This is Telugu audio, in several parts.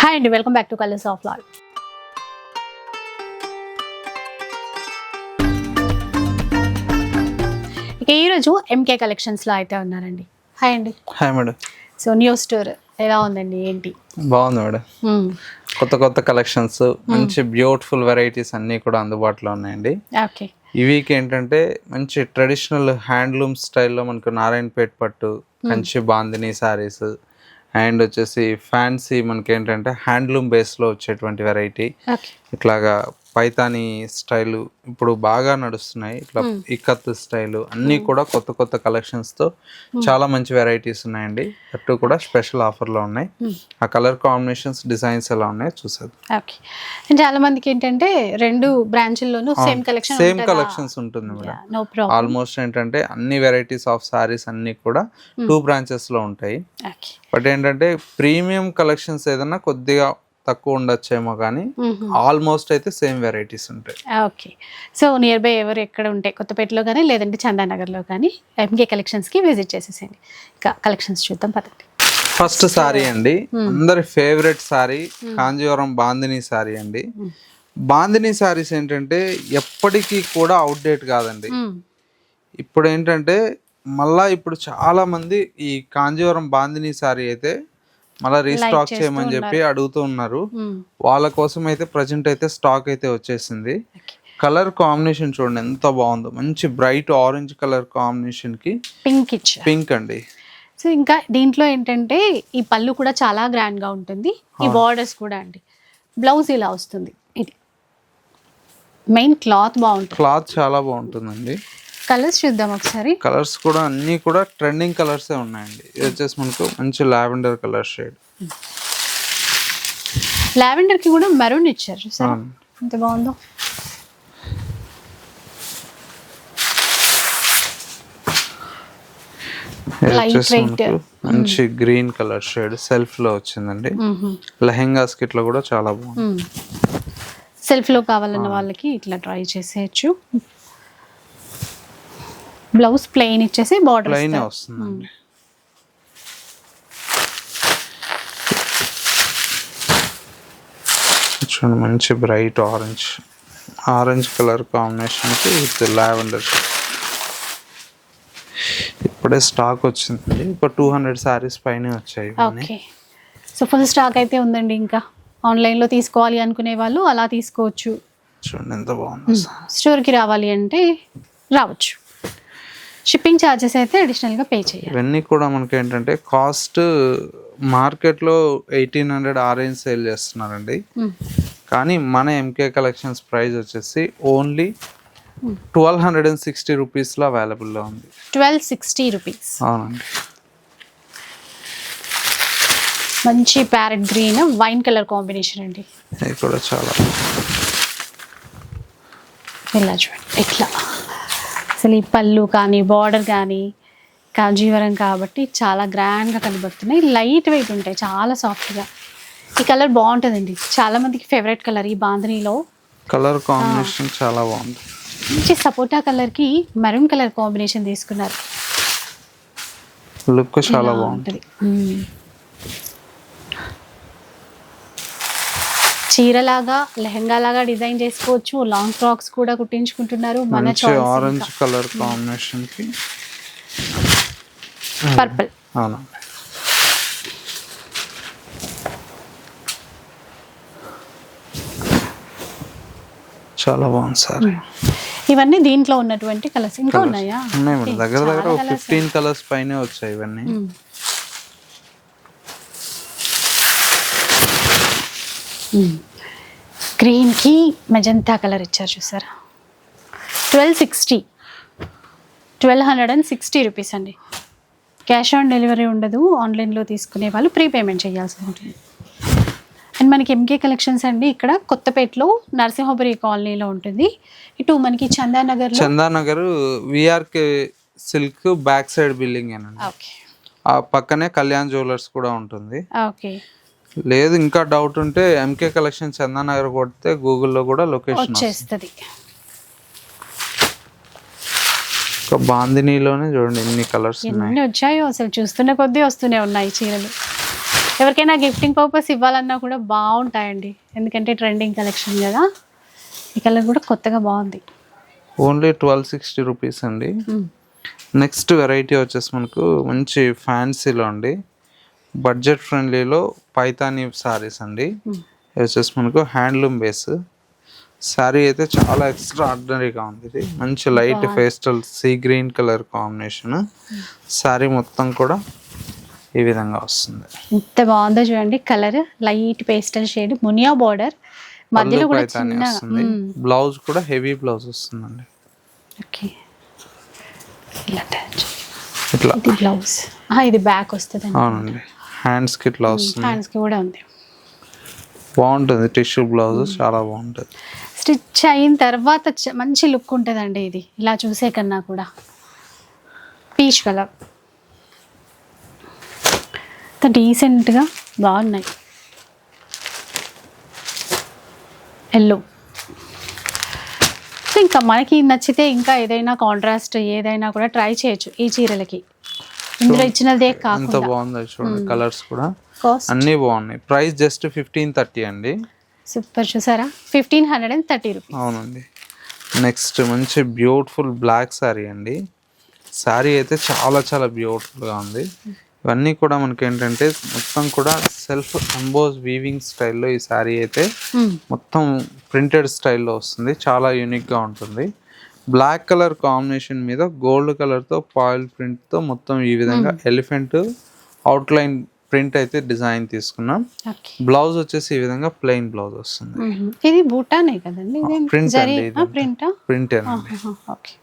హాయ్ అండి welcome back to colours of Lal. ఇక ఈరోజు ఎంకే కలెక్షన్స్లో అయితే ఉన్నారండి. హాయ్ అండి. Hi madam so new store ఎలా ఉందండి ఏంటి? బాగుంది మేడం మ్మ్. కొత్త కొత్త కలెక్షన్స్ మంచి బ్యూటిఫుల్ వెరైటీస్ అన్నీ కూడా అందుబాటులో ఉన్నాయండి. ఓకే ఈ వీక్ ఏంటంటే మంచి ట్రెడిషనల్ హ్యాండ్లూమ్ స్టైల్లో మనకు నారాయణపేట పట్టు మంచి బాందిని సారీస్ అండ్ వచ్చేసి ఫ్యాన్సీ మనకి ఏంటంటే హ్యాండ్లూమ్ బేస్లో వచ్చేటువంటి వెరైటీ ఇట్లాగా పైతాని స్టైల్ ఇప్పుడు బాగా నడుస్తున్నాయి. ఇట్లా ఇక్కత్ స్టైల్ అన్నీ కూడా కొత్త కొత్త కలెక్షన్స్తో చాలా మంచి వెరైటీస్ ఉన్నాయండి. అటు కూడా స్పెషల్ ఆఫర్లో ఉన్నాయి. ఆ కలర్ కాంబినేషన్స్ డిజైన్స్ ఎలా ఉన్నాయో చూసేది ఓకే చాలా మందికి ఏంటంటే రెండు బ్రాంచ్ల్లోనూ సేమ్ కలెక్షన్ సేమ్ కలెక్షన్స్ ఉంటుంది? మేడం. ఆల్మోస్ట్ ఏంటంటే అన్ని వెరైటీస్ ఆఫ్ సారీస్ అన్ని కూడా టూ బ్రాంచెస్లో ఉంటాయి. బట్ ఏంటంటే ప్రీమియం కలెక్షన్స్ ఏదన్నా కొద్దిగా తక్కువ ఉండొచ్చేమో కానీ ఆల్మోస్ట్ అయితే సేమ్ వెరైటీస్ ఉంటాయి. ఓకే. సో నియర్ బై ఎవరు ఎక్కడ ఉంటే కొత్తపేటలో కానీ లేదంటే చందానగర్లో కానీ ఎంకే కలెక్షన్స్కి విజిట్ చేసేసేయండి. ఇంకా కలెక్షన్స్ చూద్దాం పదండి. ఫస్ట్ సారీ అండి. అందరి ఫేవరెట్ సారీ కాంజీవరం బాందిని సారీ అండి. బాందిని సారీస్ ఏంటంటే ఎప్పటికీ కూడా అవుట్డేట్ కాదండి. ఇప్పుడు ఏంటంటే మళ్ళా ఇప్పుడు చాలా మంది ఈ కాంజీవరం బాందిని సారీ అయితే మళ్ళీ రీస్టాక్ చేయమని చెప్పి అడుగుతూ ఉన్నారు. వాళ్ళ కోసం అయితే ప్రజెంట్ అయితే స్టాక్ అయితే వచ్చేసింది. కలర్ కాంబినేషన్ చూడండి ఎంత బాగుందో. మంచి బ్రైట్ ఆరెంజ్ కలర్ కాంబినేషన్కి పింక్ పింక్ అండి. సో ఇంకా దీంట్లో ఏంటంటే ఈ పళ్ళు కూడా చాలా గ్రాండ్గా ఉంటుంది. ఈ బార్డర్స్ కూడా అండి. బ్లౌజ్ ఇలా వస్తుంది. ఇది. మెయిన్ క్లాత్ బాగుంటుంది. క్లాత్ చాలా బాగుంటుందండి. కలర్స్ చూద్దాం ఒకసారి. కలర్స్ కూడా అన్నీ కూడా ట్రెండింగ్ కలర్సే ఉన్నాయండి. ఇది వచ్చేసి మనకు మంచి లావెండర్ కలర్ షేడ్ లావెండర్కి కూడా మెరూన్ ఇచ్చారు చూసారా ఎంత బాగుందో. మంచి గ్రీన్ కలర్ షేడ్ సెల్ఫ్లో వచ్చిందండి. లెహెంగాస్కి ఇట్లా కూడా చాలా బాగుంది. సెల్ఫ్లో కావాలన్న వాళ్ళకి ఇట్లా ట్రై చేసేయచ్చు. బ్లౌజ్ ప్లెయిన్ ఇచ్చేసి బార్డర్ ప్లెయిన్ వస్తుందండి. చూడండి మంచి బ్రైట్ ఆరెంజ్ ఆరెంజ్ కలర్ కాంబినేషన్కి విత్ లావెండర్ ఇప్పుడే స్టాక్ వచ్చిందండి. ఒక టూ హండ్రెడ్ శారీస్ పైన వచ్చాయి. ఓకే. సో ఫుల్ స్టాక్ అయితే ఉందండి ఇంకా. ఆన్లైన్లో తీసుకోవాలి అనుకునే వాళ్ళు అలా తీసుకోవచ్చు. చూడండి ఎంత బాగుంది స్టోర్కి రావాలి అంటే రావచ్చు. షిప్పింగ్ ఛార్జెస్ అయితే అడిషనల్గా పే చేయాలి. ఇవన్నీ కూడా మనకి ఏంటంటే కాస్ట్ మార్కెట్లో ఎయిటీన్ హండ్రెడ్ ఆ రేంజ్ సేల్ చేస్తున్నారండి. కానీ మన ఎంకే కలెక్షన్స్ ప్రైస్ వచ్చేసి only twelve hundred and sixty రూపీస్లో అవైలబుల్లో ఉంది. Twelve sixty rupees. అవునండి. మంచి parrot green wine colour combination అండి. ఇది కూడా చాలా. ఇలా చూడండి ఇట్లా. అసలు ఈ పళ్ళు కానీ బార్డర్ కానీ కాంజీవరం కాబట్టి చాలా గ్రాండ్గా కనబడుతున్నాయి. లైట్ వెయిట్ ఉంటాయి చాలా సాఫ్ట్గా ఈ కలర్ బాగుంటుందండి. చాలా మందికి ఫేవరెట్ కలర్ ఈ బాంధనీలో. కలర్ కాంబినేషన్ చాలా బాగుంది. మంచి సపోటా కలర్కి మెరూన్ కలర్ కాంబినేషన్ తీసుకున్నారు. లుక్ చాలా ఇలా చీరలాగా లెహంగాలాగా డిజైన్ చేసుకోవచ్చు. లాంగ్ ఫ్రాక్స్ కూడా కుట్టించుకుంటున్నారు. మన ఆరెంజ్ కలర్ కాంబినేషన్కి. పర్పుల్ అవునండి చాలా బాగుంది సార్. ఇవన్నీ దీంట్లో ఉన్నటువంటి కలర్స్ ఇంకా ఉన్నాయా? ఉన్నాయి దగ్గర దగ్గర ఫిఫ్టీన్ కలర్స్ పైనే వచ్చాయి ఇవన్నీ. గ్రీన్కి మెజంతా కలర్ ఇచ్చారు చూసారా? Twelve sixty twelve hundred and sixty rupees అండి. క్యాష్ ఆన్ డెలివరీ ఉండదు. ఆన్లైన్లో తీసుకునే వాళ్ళు ప్రీ పేమెంట్ చేయాల్సి ఉంటుంది. అండ్ మనకి ఎంకే కలెక్షన్స్ అండి. ఇక్కడ కొత్తపేటలో నరసింహపురి కాలనీలో ఉంటుంది. ఇటు మనకి చందానగర్లో Chandanagar VRK silk back side building okay ఆ పక్కనే కళ్యాణ్ జ్యువెలర్స్ కూడా ఉంటుంది. ఓకే లేదు ఇంకా డౌట్ ఉంటే ఎంకే కలెక్షన్ చందానగర్ కొడితే గూగుల్లో కూడా లొకేషన్ వచ్చేస్తుంది. ఒక బాందినీలోనే చూడండి ఎన్ని కలర్స్ ఉన్నాయి. ఎన్ని వచ్చాయో అసలు చూస్తున్న కొద్దీ వస్తూనే ఉన్నాయి చీరలు. ఎవరికైనా గిఫ్టింగ్ పర్పస్ ఇవ్వాలన్నా కూడా బాగుంటాయండి. ఎందుకంటే ట్రెండింగ్ కలెక్షన్ కదా. ఈ కలర్ కూడా కొత్తగా బాగుంది. ఓన్లీ ట్వెల్వ్ సిక్స్టీ రూపీస్ అండి. నెక్స్ట్ వెరైటీ వచ్చేసి మనకు మంచి ఫ్యాన్సీలో అండి. బడ్జెట్ ఫ్రెండ్లీలో పైతానీ సారీస్ అండి. వచ్చేసి మనకు హ్యాండ్లూమ్ బేస్. శారీ అయితే చాలా ఎక్స్ట్రా ఆర్డినరీగా ఉంది ఇది. మంచి light pastel sea green colour combination. Sari మొత్తం కూడా ఈ విధంగా వస్తుంది. ఎంత బాగుందో చూడండి. Colour light pastel shade Muniya border మధ్యలో కూడా వస్తుంది. బ్లౌజ్ కూడా హెవీ బ్లౌజ్ వస్తుందండి. ఓకే ఇలా. ఇట్లా. ఇది బ్లౌజ్ ఇది బ్యాక్ వస్తుంది అవునండి. హ్యాండ్స్కి ఇట్లా వస్తుంది. హ్యాండ్స్కి కూడా ఉంది. బాగుంటుంది. టిష్యూ బ్లౌజ్ చాలా బాగుంటుంది. స్టిచ్ అయిన తర్వాత మంచి లుక్ ఉంటుందండి ఇది. ఇలా చూసే కన్నా కూడా. పీచ్ కలర్ డీసెంట్గా బాగున్నాయి. ఎల్లో ఇంకా మనకి నచ్చితే ఇంకా ఏదైనా కాంట్రాస్ట్ ఏదైనా కూడా ట్రై చేయొచ్చు ఈ చీరలకి. ఇందులో ఇచ్చినదే ఎంత బాగుందో చూడండి కలర్స్ కూడా. అన్నీ బాగున్నాయి. ప్రైస్ జస్ట్ ఫిఫ్టీన్ థర్టీ అండి. సూపర్ చూసారా? Fifteen hundred and thirty rupees. అవునండి. నెక్స్ట్ మంచి బ్యూటిఫుల్ బ్లాక్ శారీ అండి. శారీ అయితే చాలా చాలా బ్యూటిఫుల్గా ఉంది. ఇవన్నీ కూడా మనకి ఏంటంటే మొత్తం కూడా సెల్ఫ్ ఎంబోజ్ వీవింగ్ స్టైల్లో ఈ శారీ అయితే మొత్తం ప్రింటెడ్ స్టైల్లో వస్తుంది. చాలా యూనిక్గా ఉంటుంది. బ్లాక్ కలర్ కాంబినేషన్ మీద గోల్డ్ కలర్తో పాయిల్ ప్రింట్తో మొత్తం ఈ విధంగా ఎలిఫెంట్ అవుట్లైన్ ప్రింట్ అయితే డిజైన్ తీసుకున్నాం. బ్లౌజ్ వచ్చేసి ఈ విధంగా ప్లెయిన్ బ్లౌజ్ వస్తుంది. ఇది బూటానే కదండి? ప్రింట్ అండి ప్రింటా? Okay.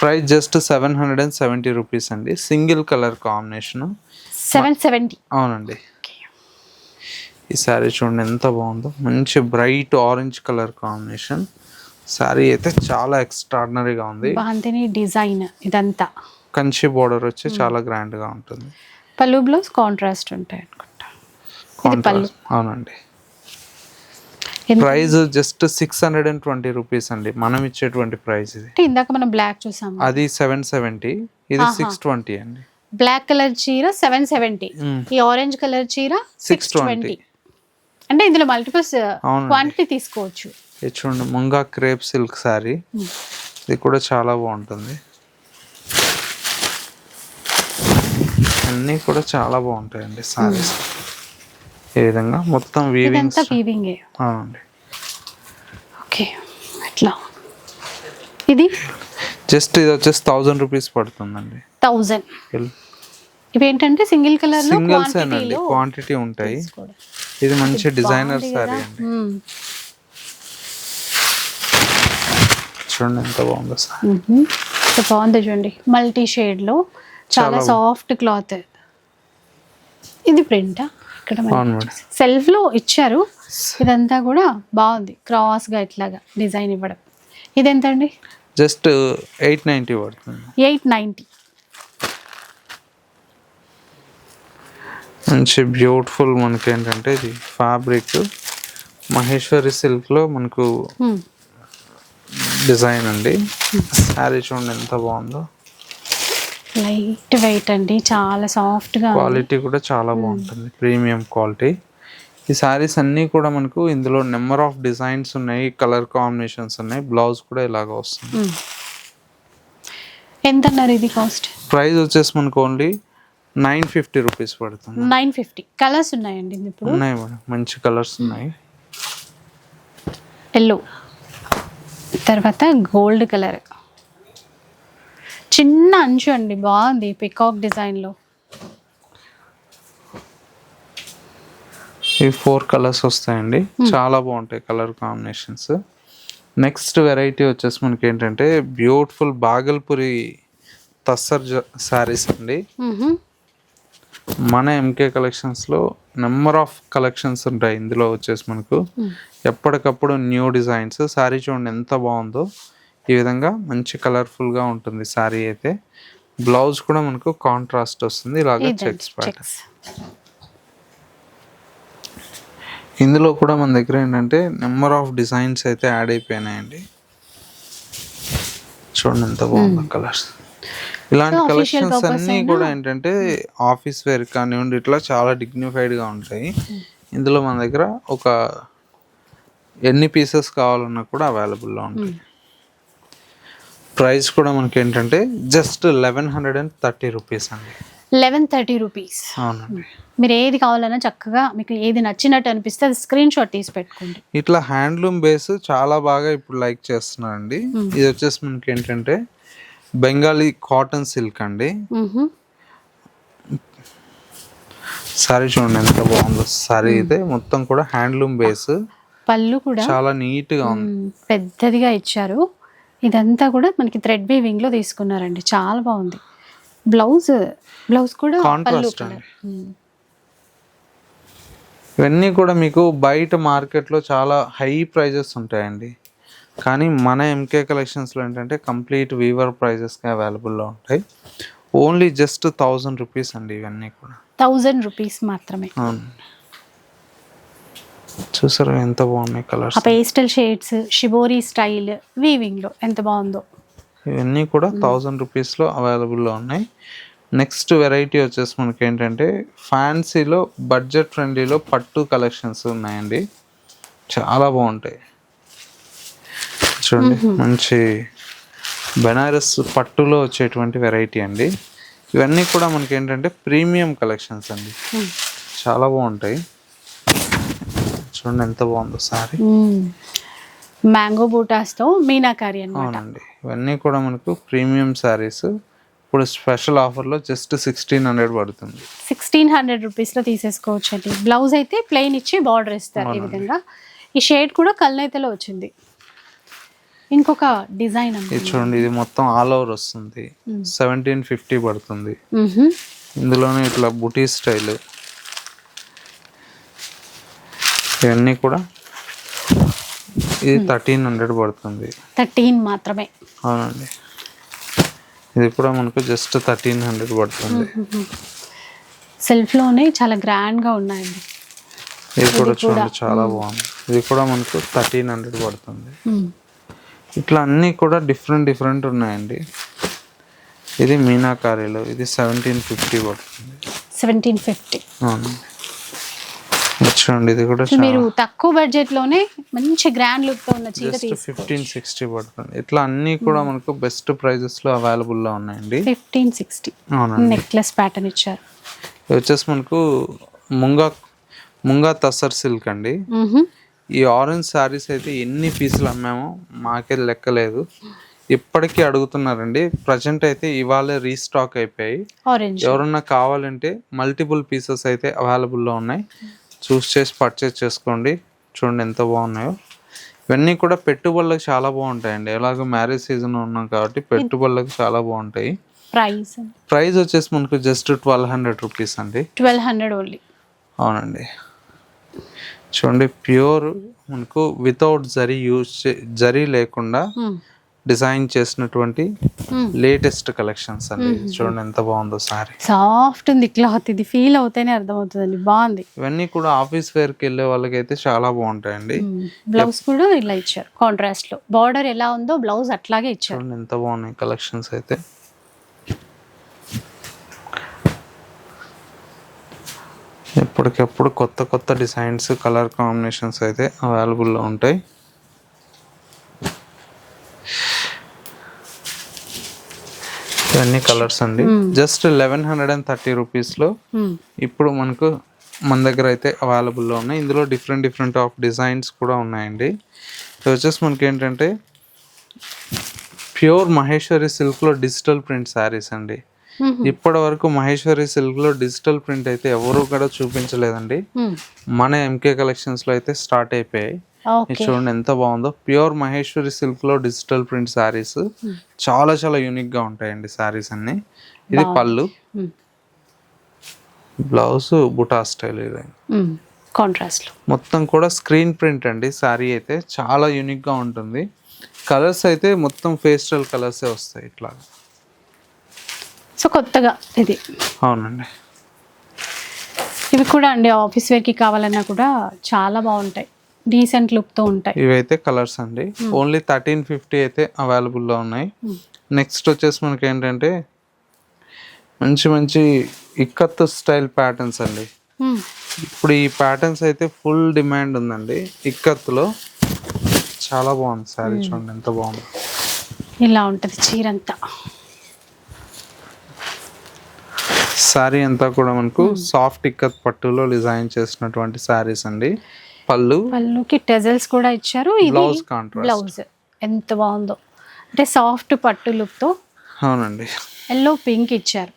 Price just seven hundred and seventy rupees అండి. Single colour combination. Seven seventy. అవునండి. ఈ శారీ చూడండి ఎంత బాగుందో. మంచి bright orange colour combination. Sari అయితే చాలా ఎక్స్ట్రాడినరీగా ఉంది. బాంతిని డిజైన్ ఇదంతా. కంచి బోర్డర్ వచ్చి చాలా గ్రాండ్గా ఉంటుంది. పళ్ళు బ్లౌజ్ కాంట్రాస్ట్ ఉంటాయి అనుకుంటా. అవునండి. Price just six hundred and twenty rupees అండి. మనం ఇచ్చేటువంటి ప్రైస్ ఇది. ఇందాక మనం బ్లాక్ చూసాము. అది సెవెన్ సెవెంటీ ఇది సిక్స్ ట్వంటీ అండి. బ్లాక్ కలర్ చీర సెవెన్ సెవెంటీ. ఈ ఆరెంజ్ కలర్ చీర సిక్స్ 620. ట్వంటీ అంటే ఇందులో మల్టిపుల్స్ అవునండి. క్వాంటిటీ తీసుకోవచ్చు. ఇది చూడండి ముంగా క్రేప్ సిల్క్ శారీ ఇది కూడా చాలా బాగుంటుంది. అన్నీ కూడా చాలా బాగుంటాయండి సారీస్. ఈ విధంగా మొత్తం వీవింగ్ అవునండి. ఓకే అట్లా ఇది? జస్ట్ ఇది వచ్చేసి థౌజండ్ రూపీస్ పడుతుందండి. థౌజండ్ ఇవేంటంటే సింగిల్ కలర్ సింగిల్స్ అండి క్వాంటిటీ ఉంటాయి. ఇది మంచి డిజైనర్ శారీ అండి. చూడండి ఎంత బాగుందో సారీ. బాగుంది చూడండి. మల్టీ షేడ్లో చాలా సాఫ్ట్ క్లాత్. ఇది ప్రింటా? ఇక్కడ అవును మేడం. సెల్ఫ్లో ఇచ్చారు. ఇదంతా కూడా బాగుంది. క్రాస్గా ఇట్లాగా డిజైన్ ఇవ్వడం. ఇది ఎంత అండి జస్ట్ ఎయిట్ నైంటీ పడుతుంది. ఎయిట్ నైంటీ మంచి బ్యూటిఫుల్ మనకి ఏంటంటే ఇది ఫ్యాబ్రిక్. మహేశ్వరి సిల్క్లో మనకు డిజైన్ అండి. శారీ చూడండి ఎంత బాగుందో. లైట్ వెయిట్ అండి చాలా సాఫ్ట్గా ఉంది. క్వాలిటీ కూడా చాలా బాగుంటుంది ప్రీమియం క్వాలిటీ. ఈ శారీస్ అన్నీ కూడా మనకు ఇందులో నెంబర్ ఆఫ్ డిజైన్స్ ఉన్నాయి కలర్ కాంబినేషన్స్ ఉన్నాయి బ్లౌజ్ కూడా ఇలాగ వస్తుంది. మ్మ్. ఎంత అన్నారు ఇది కాస్ట్? ప్రైస్ వచ్చేసి మనకు ఓన్లీ నైన్ ఫిఫ్టీ రూపీస్ పడుతుంది. Nine fifty. కలర్స్ ఉన్నాయండి ఇప్పుడు ఉన్నాయి మేడం మంచి కలర్స్ ఉన్నాయి. ఎల్లో. తర్వాత గోల్డ్ కలర్. చిన్న అంచు అండి బాగుంది పికాక్ డిజైన్లో ఈ ఫోర్ కలర్స్ వస్తాయండి. చాలా బాగుంటాయి కలర్ కాంబినేషన్స్ నెక్స్ట్ వెరైటీ వచ్చేసి మనకి ఏంటంటే బ్యూటిఫుల్ బాగల్పురి తస్సర్ శారీస్ అండి. మన ఎంకే కలెక్షన్స్లో నెంబర్ ఆఫ్ కలెక్షన్స్ ఉంటాయి. ఇందులో వచ్చేసి మనకు ఎప్పటికప్పుడు న్యూ డిజైన్స్ శారీ చూడండి ఎంత బాగుందో. ఈ విధంగా మంచి కలర్ఫుల్గా ఉంటుంది శారీ అయితే. బ్లౌజ్ కూడా మనకు కాంట్రాస్ట్ వస్తుంది. ఇలాగ చెక్స్ ప్యాటర్న్ ఇందులో కూడా మన దగ్గర ఏంటంటే నెంబర్ ఆఫ్ డిజైన్స్ అయితే యాడ్ అయిపోయినాయండి. చూడండి ఎంత బాగుందో కలర్స్ ఇలాంటి కలెక్షన్స్ అన్నీ కూడా ఏంటంటే ఆఫీస్ వేర్ కానివ్వండి ఇట్లా చాలా డిగ్నిఫైడ్గా ఉంటాయి. ఇందులో మన దగ్గర ఒక ఎన్ని పీసెస్ కావాలన్నా కూడా అవైలబుల్లో ఉంటాయి. ప్రైస్ కూడా మనకి ఏంటంటే just eleven hundred and thirty rupees అండి. లెవెన్ థర్టీ రూపీస్ అవునండి. మీరు ఏది కావాలన్నా చక్కగా మీకు ఏది నచ్చినట్టు అనిపిస్తే అది స్క్రీన్ షాట్ తీసి పెట్టుకోండి. ఇట్లా హ్యాండ్లూమ్ బేస్ చాలా బాగా ఇప్పుడు లైక్ చేస్తున్నారండి. ఇది వచ్చేసి మనకి ఏంటంటే బెంగాలీ కాటన్ సిల్క్ అండి. సారీ చూడండి ఎంత బాగుందో. సారీ అయితే మొత్తం కూడా హ్యాండ్లూమ్ బేస్. పళ్ళు కూడా. చాలా నీట్గా ఉంది పెద్దదిగా ఇచ్చారు. ఇదంతా కూడా మనకి థ్రెడ్ వీవింగ్లో తీసుకున్నారండి. చాలా బాగుంది. బ్లౌజ్ బ్లౌజ్ కూడా మ్. ఇవన్నీ కూడా మీకు బయట మార్కెట్లో చాలా హై ప్రైజెస్ ఉంటాయండి. కానీ మన ఎంకే కలెక్షన్స్లో ఏంటంటే కంప్లీట్ వీవర్ ప్రైజెస్కి అవైలబుల్లో ఉంటాయి. ఓన్లీ జస్ట్ థౌజండ్ రూపీస్ అండి ఇవన్నీ కూడా. థౌజండ్ రూపీస్ మాత్రమే. చూసారా ఎంత బాగున్నాయి colours pastel shades shibori style వీవింగ్లో ఎంత బాగుందో. ఇవన్నీ కూడా థౌజండ్ రూపీస్లో అవైలబుల్లో ఉన్నాయి. నెక్స్ట్ వెరైటీ వచ్చేసి మనకి ఏంటంటే ఫ్యాన్సీలో బడ్జెట్ ఫ్రెండ్లీలో పట్టు కలెక్షన్స్ ఉన్నాయండి. చాలా బాగుంటాయి. చూడండి. మంచి బెనారస్ పట్టులో వచ్చేటువంటి వెరైటీ అండి. ఇవన్నీ కూడా మనకి ఏంటంటే ప్రీమియం కలెక్షన్స్ అండి. చాలా బాగుంటాయి. చూడండి ఎంత బాగుందో సారీ. మ్యాంగో బూటాస్తో మీనాకారి అవునండి. ఇవన్నీ కూడా మనకు ప్రీమియం శారీస్ ఇప్పుడు స్పెషల్ ఆఫర్లో జస్ట్ సిక్స్టీన్ హండ్రెడ్ పడుతుంది. సిక్స్టీన్ హండ్రెడ్ రూపీస్లో తీసేసుకోవచ్చు అండి బ్లౌజ్ అయితే ప్లెయిన్ ఇచ్చి బార్డర్ ఇస్తారు ఈ విధంగా. ఈ షేడ్ కూడా కల్నైతలో వచ్చింది. ఇంకొక డిజైన్ ఇది చూడండి ఇది మొత్తం ఆల్ ఓవర్ వస్తుంది. సెవెంటీన్ ఫిఫ్టీ పడుతుంది. ఇందులోనే ఇట్లా బుటీ స్టైల్. ఇవన్నీ కూడా ఇది థర్టీన్ హండ్రెడ్ పడుతుంది. థర్టీన్ మాత్రమే. అవునండి. ఇది కూడా మనకు జస్ట్ థర్టీన్ హండ్రెడ్ పడుతుంది. సెల్ఫ్లోనే చాలా గ్రాండ్గా ఉన్నాయండి. ఇది కూడా చూడండి చాలా బాగుంది. ఇది కూడా మనకు థర్టీన్ హండ్రెడ్ పడుతుంది. ఇట్లా అన్నీ కూడా డిఫరెంట్ డిఫరెంట్ ఉన్నాయండి. ఇది మీనాకారీలో ఇది సెవెంటీన్ ఫిఫ్టీ పడుతుంది సెవెంటీన్ ఫిఫ్టీ చూడండి ఇది కూడా మీరు తక్కువ బడ్జెట్లోనే మంచి గ్రాండ్ లుక్తో ఉన్న చీర ఫిఫ్టీన్ సిక్స్టీ పడుతుంది. ఇట్లా అన్నీ కూడా మనకు బెస్ట్ ప్రైజెస్లో అవైలబుల్లో ఉన్నాయండి. ఫిఫ్టీన్ సిక్స్టీ అవునండి. నెక్లెస్ ప్యాటర్న్ ఇచ్చారు. ఇది వచ్చేసి మనకు ముంగా ముంగా తసర్ సిల్క్ అండి. ఈ ఆరెంజ్ శారీస్ అయితే ఎన్ని పీసులు అమ్మామో మాకే లెక్కలేదు ఇప్పటికీ అడుగుతున్నారండి. ప్రజెంట్ అయితే ఇవాళ రీస్టాక్ అయిపోయాయి. ఆరెంజ్ ఎవరన్నా కావాలంటే మల్టిపుల్ పీసెస్ అయితే అవైలబుల్లో ఉన్నాయి. చూస్ చేసి పర్చేస్ చేసుకోండి. చూడండి ఎంత బాగున్నాయో. ఇవన్నీ కూడా పెట్టుబడులకు చాలా బాగుంటాయండి. ఎలాగో మ్యారేజ్ సీజన్ ఉన్నాం కాబట్టి పెట్టుబడులకు చాలా బాగుంటాయి. ప్రైస్ ప్రైస్ వచ్చేసి మనకు జస్ట్ ట్వెల్వ్ హండ్రెడ్ రూపీస్ అండి. ట్వెల్వ్ హండ్రెడ్ ఓన్లీ అవునండి. చూడండి ప్యూర్ మనకు వితౌట్ జరీ యూజ్ జరీ లేకుండా డిజైన్ చేసినటువంటి లేటెస్ట్ కలెక్షన్స్ అండి. చూడండి ఎంత బాగుందో సారీ. సాఫ్ట్ ఉంది క్లాత్ ఇది. ఫీల్ అవుతేనే అర్థమవుతుందండి. బాగుంది. ఇవన్నీ కూడా ఆఫీస్ వేర్కి వెళ్ళే వాళ్ళకైతే చాలా బాగుంటాయండి. బ్లౌజ్ కూడా ఇలా ఇచ్చారు కాంట్రాస్ట్లో. బార్డర్ ఎలా ఉందో బ్లౌజ్ అట్లాగే ఇచ్చారు. ఎంత బాగున్నాయి కలెక్షన్స్ అయితే. ఎప్పటికప్పుడు కొత్త కొత్త డిజైన్స్ కలర్ కాంబినేషన్స్ అయితే అవైలబుల్లో ఉంటాయి. ఇవన్నీ కలర్స్ అండి. Just eleven hundred and thirty రూపీస్లో. ఇప్పుడు మనకు మన దగ్గర అయితే అవైలబుల్లో ఉన్నాయి. ఇందులో డిఫరెంట్ డిఫరెంట్ ఆఫ్ డిజైన్స్ కూడా ఉన్నాయండి. ఇది వచ్చేసి మనకి ఏంటంటే ప్యూర్ మహేశ్వరి సిల్క్లో డిజిటల్ ప్రింట్ శారీస్ అండి. ఇప్పటి వరకు మహేశ్వరి సిల్క్లో డిజిటల్ ప్రింట్ అయితే ఎవరు కూడా చూపించలేదండి. మన ఎంకే కలెక్షన్స్లో అయితే స్టార్ట్ అయిపోయాయి. చూడండి ఎంత బాగుందో. ప్యూర్ మహేశ్వరి సిల్క్లో డిజిటల్ ప్రింట్ శారీస్. చాలా చాలా యూనిక్గా ఉంటాయండి శారీస్ అన్ని. ఇది పళ్ళు. బ్లౌజ్ బుటా స్టైల్ ఇది. కాంట్రాస్ట్లో మొత్తం కూడా స్క్రీన్ ప్రింట్ అండి శారీ అయితే. చాలా యూనిక్గా ఉంటుంది. కలర్స్ అయితే మొత్తం పేస్టల్ కలర్సే వస్తాయి ఇట్లా సో కొత్తగా ఇది. అవునండి. ఇవి కూడా అండి ఆఫీస్ వేర్కి కావాలన్నా కూడా చాలా బాగుంటాయి. డీసెంట్ లుక్తో ఉంటాయి. ఇవైతే కలర్స్ అండి. ఓన్లీ థర్టీన్ ఫిఫ్టీ అయితే అవైలబుల్లో ఉన్నాయి. నెక్స్ట్ వచ్చేసి మనకి ఏంటంటే మంచి మంచి ఇక్కత్ స్టైల్ ప్యాటర్న్స్ అండి. మ్మ్. ఇప్పుడు ఈ ప్యాటర్న్స్ అయితే ఫుల్ డిమాండ్ ఉందండి. ఇక్కత్లో చాలా బాగుంది శారీ చూడండి ఎంత బాగుంది. ఇలా ఉంటుంది చీర అంతా శారీ అంతా కూడా మనకు సాఫ్ట్ ఇక్కత్ పట్టులో డిజైన్ చేసినటువంటి శారీస్ అండి. పళ్ళు పళ్ళుకి టెజల్స్ కూడా ఇచ్చారు. Blouse contrast blouse. ఎంత బాగుందో. అంటే సాఫ్ట్ పట్టు లుక్తో. అవునండి. ఎల్లో పింక్ ఇచ్చారు.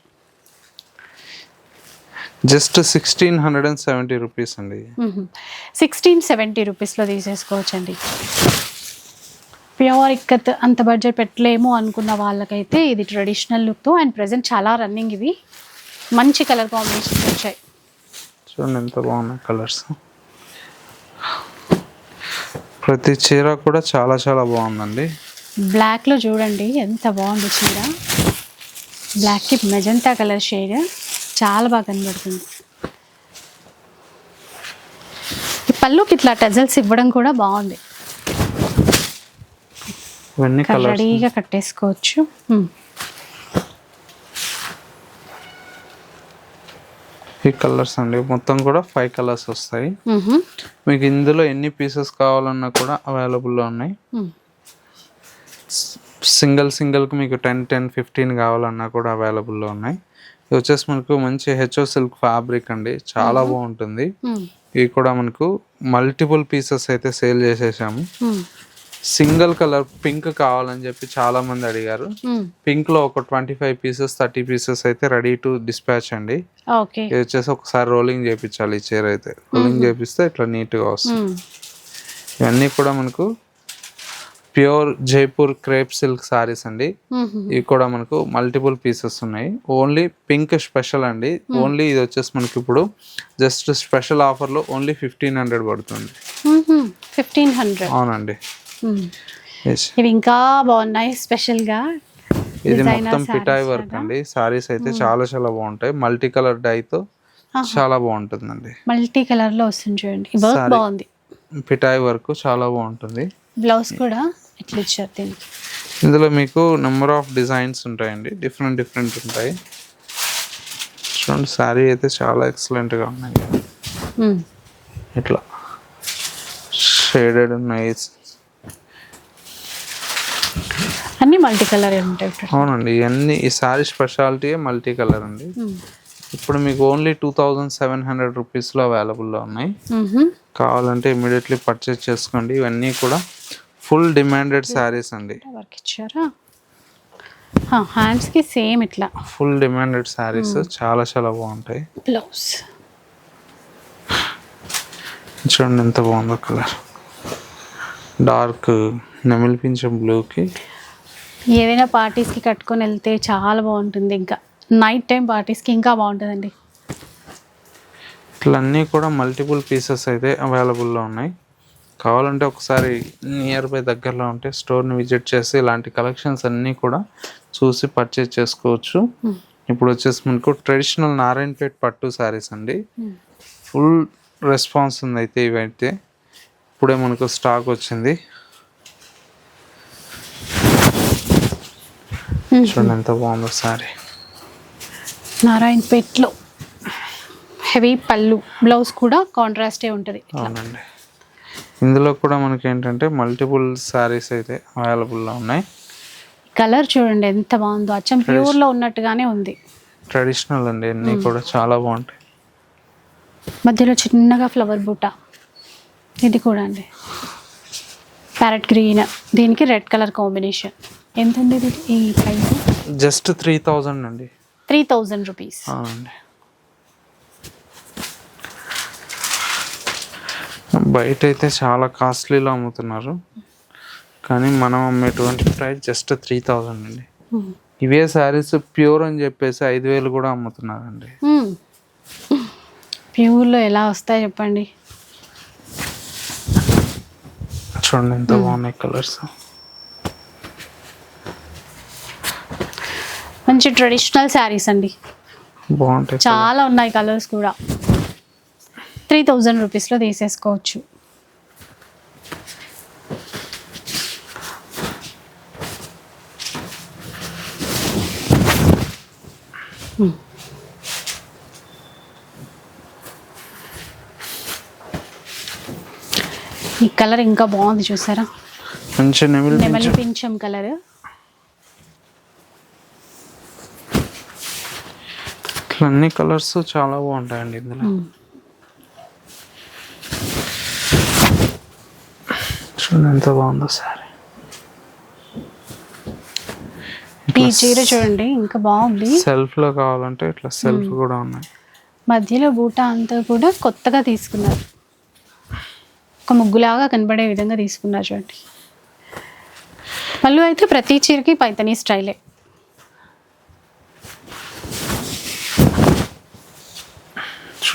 Just sixteen hundred and seventy rupees అండి. సిక్స్టీన్ సెవెంటీ రూపీస్లో తీసేసుకోవచ్చండి. ప్యూర్ ఇక్కత్ అంత బడ్జెట్ పెట్టలేము అనుకున్న వాళ్ళకైతే ఇది ట్రెడిషనల్ లుక్తో అండ్ ప్రజెంట్ చాలా రన్నింగ్ ఇవి. మంచి కలర్ కాంబినేషన్స్ వచ్చాయి. చూడండి ఎంత బాగున్నాయి కలర్స్. ప్రతి చీర కూడా చాలా చాలా బాగుందండి. బ్లాక్లో చూడండి ఎంత బాగుంది చీర. బ్లాక్కి మెజంతా కలర్ షేడ్ చాలా బాగా కనబడుతుంది. ఈ పళ్ళుకి ఇట్లా టజల్స్ ఇవ్వడం కూడా బాగుంది. రెడీగా కట్టేసుకోవచ్చు. ఈ కలర్స్ అండి మొత్తం కూడా ఫైవ్ కలర్స్ వస్తాయి. మీకు ఇందులో ఎన్ని పీసెస్ కావాలన్నా కూడా అవైలబుల్లో ఉన్నాయి. సింగిల్ సింగిల్కి మీకు టెన్ టెన్ ఫిఫ్టీన్ కావాలన్నా కూడా అవైలబుల్లో ఉన్నాయి ఇది వచ్చేసి మనకు మంచి హెచ్ఓ సిల్క్ ఫ్యాబ్రిక్ అండి చాలా బాగుంటుంది. ఇవి కూడా మనకు మల్టిపుల్ పీసెస్ అయితే సేల్ చేసేసాము. సింగిల్ కలర్ పింక్ కావాలని చెప్పి చాలా మంది అడిగారు. పింక్లో ఒక twenty five pieces thirty pieces అయితే రెడీ టు డిస్పాచ్ అండి. ఇది వచ్చేసి ఒకసారి రోలింగ్ చేయించాలి ఈ చీర అయితే. రోలింగ్ చేపిస్తే ఇట్లా నీట్గా వస్తుంది. మ్మ్. ఇవన్నీ కూడా మనకు pure Jaipur crepe silk saris అండి. ఇవి కూడా మనకు మల్టిపుల్ పీసెస్ ఉన్నాయి. ఓన్లీ పింక్ స్పెషల్ అండి. ఓన్లీ ఇది వచ్చేసి మనకి ఇప్పుడు జస్ట్ స్పెషల్ ఆఫర్లో ఓన్లీ ఫిఫ్టీన్ హండ్రెడ్ పడుతుంది. Fifteen hundred. అవునండి. ఇవి ఇంకా బాగున్నాయి స్పెషల్గా ఇది మొత్తం పిటాయ్ sarees వర్క్. అండి. సారీస్ అయితే చాలా చాలా బాగుంటాయి. మల్టీ కలర్ డైతో చాలా బాగుంటుందండి. మల్టీ కలర్లో వస్తుంది చూడండి. వర్క్. బాగుంది. పిటాయ్ వర్క్ చాలా బాగుంటుంది. బ్లౌజ్ కూడా ఇట్లా ఇచ్చారు దీనికి. ఇందులో మీకు నెంబర్ ఆఫ్ డిజైన్స్ ఉంటాయండి. డిఫరెంట్ డిఫరెంట్ ఉంటాయి. చూడండి శారీ అయితే చాలా ఎక్సలెంట్గా ఉన్నాయి. మ్మ్. ఇట్లా. షేడెడ్ ఉన్నాయి అన్ని మల్టీ కలర్ ఉంటాయి. అవునండి ఇవన్నీ ఈ శారీ స్పెషాలిటీ మల్టీ కలర్ అండి. ఇప్పుడు మీకు only two thousand seven hundred రూపీస్లో అవైలబుల్లో ఉన్నాయి. కావాలంటే ఇమీడియట్లీ పర్చేస్ చేసుకోండి. ఇవన్నీ కూడా ఫుల్ డిమాండెడ్ శారీస్ అండి. వర్క్ ఇచ్చారా? హ్యాండ్స్కి సేమ్ ఇట్లా. ఫుల్ డిమాండెడ్ శారీస్ చాలా చాలా బాగుంటాయి. బ్లౌజ్ చూడండి ఎంత బాగుందో కలర్ డార్క్ నెమిలి పింఛం బ్లూకి ఏదైనా పార్టీస్కి కట్టుకొని వెళ్తే చాలా బాగుంటుంది. ఇంకా నైట్ టైం పార్టీస్కి ఇంకా బాగుంటుందండి. ఇట్లా అన్నీ కూడా మల్టిపుల్ పీసెస్ అయితే అవైలబుల్లో ఉన్నాయి. కావాలంటే ఒకసారి నియర్ బై దగ్గరలో ఉంటే స్టోర్ని విజిట్ చేసి ఇలాంటి కలెక్షన్స్ అన్నీ కూడా చూసి పర్చేజ్ చేసుకోవచ్చు. ఇప్పుడు వచ్చేసి మనకు ట్రెడిషనల్ నారాయణపేట్ పట్టు శారీస్ అండి. ఫుల్ రెస్పాన్స్ ఉంది అయితే ఇవైతే. ఇప్పుడే మనకు స్టాక్ వచ్చింది. చూడండి ఎంత బాగుందో శారీ నారాయణపేట్లో హెవీ పళ్ళు బ్లౌజ్ కూడా కాంట్రాస్టే ఉంటుంది. అవునండి. ఇందులో కూడా మనకి ఏంటంటే మల్టిపుల్ శారీస్ అయితే అవైలబుల్లో ఉన్నాయి. కలర్ చూడండి ఎంత బాగుందో. అచ్చం ప్యూర్లో ఉన్నట్టుగానే ఉంది. ట్రెడిషనల్ అండి అన్నీ కూడా చాలా బాగుంటాయి. మధ్యలో చిన్నగా ఫ్లవర్ బూట. ఇది కూడా అండి. Parrot green. దీనికి రెడ్ కలర్ కాంబినేషన్. ఎంత ఉంది ఇది? ఈ ప్రైస్? జస్ట్ త్రీ థౌజండ్ అండి. Three thousand rupees. అవునండి. బయట అయితే చాలా కాస్ట్లీలో అమ్ముతున్నారు. కానీ మనం అమ్మేటువంటి ప్రైస్ జస్ట్ త్రీ థౌజండ్ అండి. ఇవే శారీస్ ప్యూర్ అని చెప్పేసి ఐదు వేలు కూడా అమ్ముతున్నారండి. ప్యూర్లో ఎలా వస్తాయి చెప్పండి? చూడండి ఎంత బాగున్నాయి కలర్స్. మంచి ట్రెడిషనల్ శారీస్ అండి. బాగుంటాయి చాలా ఉన్నాయి కలర్స్ కూడా. త్రీ థౌజండ్ రూపీస్లో తీసేసుకోవచ్చు. ఈ కలర్ ఇంకా బాగుంది చూసారా? నెమలి పింఛం కలర్ ఇట్లా అన్ని కలర్స్ చాలా బాగుంటాయండి ఇందులో. చూడండి ఎంత బాగుందో సారీ ఈ చీర చూడండి ఇంకా బాగుంది. సెల్ఫ్లో కావాలంటే ఇట్లా సెల్ఫ్ కూడా ఉన్నాయి. మధ్యలో బూటా అంతా కూడా కొత్తగా తీసుకున్నారు. ఒక ముగ్గులాగా కనబడే విధంగా తీసుకున్నారు చూడండి. పళ్ళు అయితే ప్రతి చీరకి పైతనీ స్టైలే.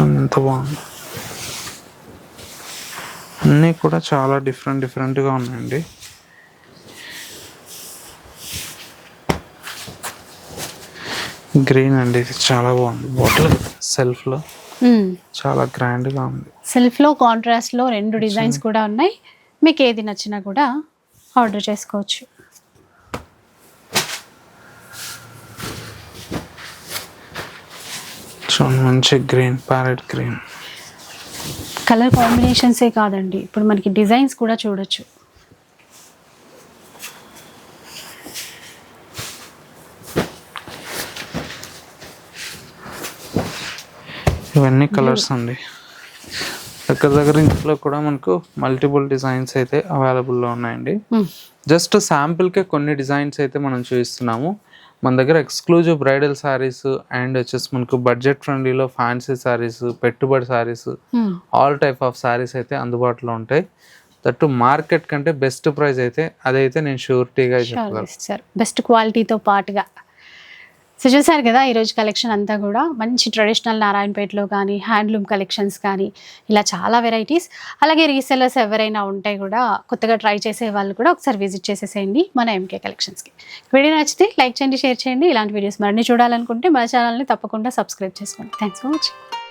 ఎంత బాగుంది? అన్నీ కూడా చాలా డిఫరెంట్ డిఫరెంట్గా ఉన్నాయండి. గ్రీన్ అండి ఇది చాలా బాగుంది. బాటిల్ సెల్ఫ్లో చాలా గ్రాండ్గా ఉంది. సెల్ఫ్లో కాంట్రాస్ట్లో రెండు డిజైన్స్ కూడా ఉన్నాయి. మీకు ఏది నచ్చినా కూడా ఆర్డర్ చేసుకోవచ్చు. చూడండి మంచి గ్రీన్ ప్యారెట్ గ్రీన్ కలర్ కాంబినేషన్సే కాదండి. ఇప్పుడు మనకి డిజైన్స్ కూడా చూడొచ్చు. ఇవన్నీ కలర్స్ అండి. దగ్గర దగ్గర ఇందులో కూడా మనకు మల్టిపుల్ డిజైన్స్ అయితే అవైలబుల్లో ఉన్నాయండి. జస్ట్ శాంపిల్కే కొన్ని డిజైన్స్ అయితే మనం చూపిస్తున్నాము. మన దగ్గర ఎక్స్క్లూజివ్ బ్రైడల్ శారీస్ అండ్ వచ్చేసి మనకు బడ్జెట్ ఫ్రెండ్లీలో ఫ్యాన్సీ శారీస్ పెట్టుబడి శారీస్ మ్మ్. ఆల్ టైప్ ఆఫ్ శారీస్ అయితే అందుబాటులో ఉంటాయి. దట్టు మార్కెట్ కంటే బెస్ట్ ప్రైస్ అయితే అదైతే నేను షూరిటీగా చెప్పగలను బెస్ట్ క్వాలిటీతో పాటుగా. సో చూసారు కదా ఈరోజు కలెక్షన్ అంతా కూడా మంచి ట్రెడిషనల్ నారాయణపేటలో కానీ హ్యాండ్లూమ్ కలెక్షన్స్ కానీ ఇలా చాలా వెరైటీస్ అలాగే రీసెలర్స్ ఎవరైనా ఉంటే కూడా కొత్తగా ట్రై చేసే వాళ్ళు కూడా ఒకసారి విజిట్ చేసేసేయండి మన ఎంకే కలెక్షన్స్కి వీడియో నచ్చితే లైక్ చేయండి షేర్ చేయండి. ఇలాంటి వీడియోస్ మరిన్ని చూడాలనుకుంటే మన ఛానల్ని తప్పకుండా సబ్స్క్రైబ్ చేసుకోండి. Thanks for watching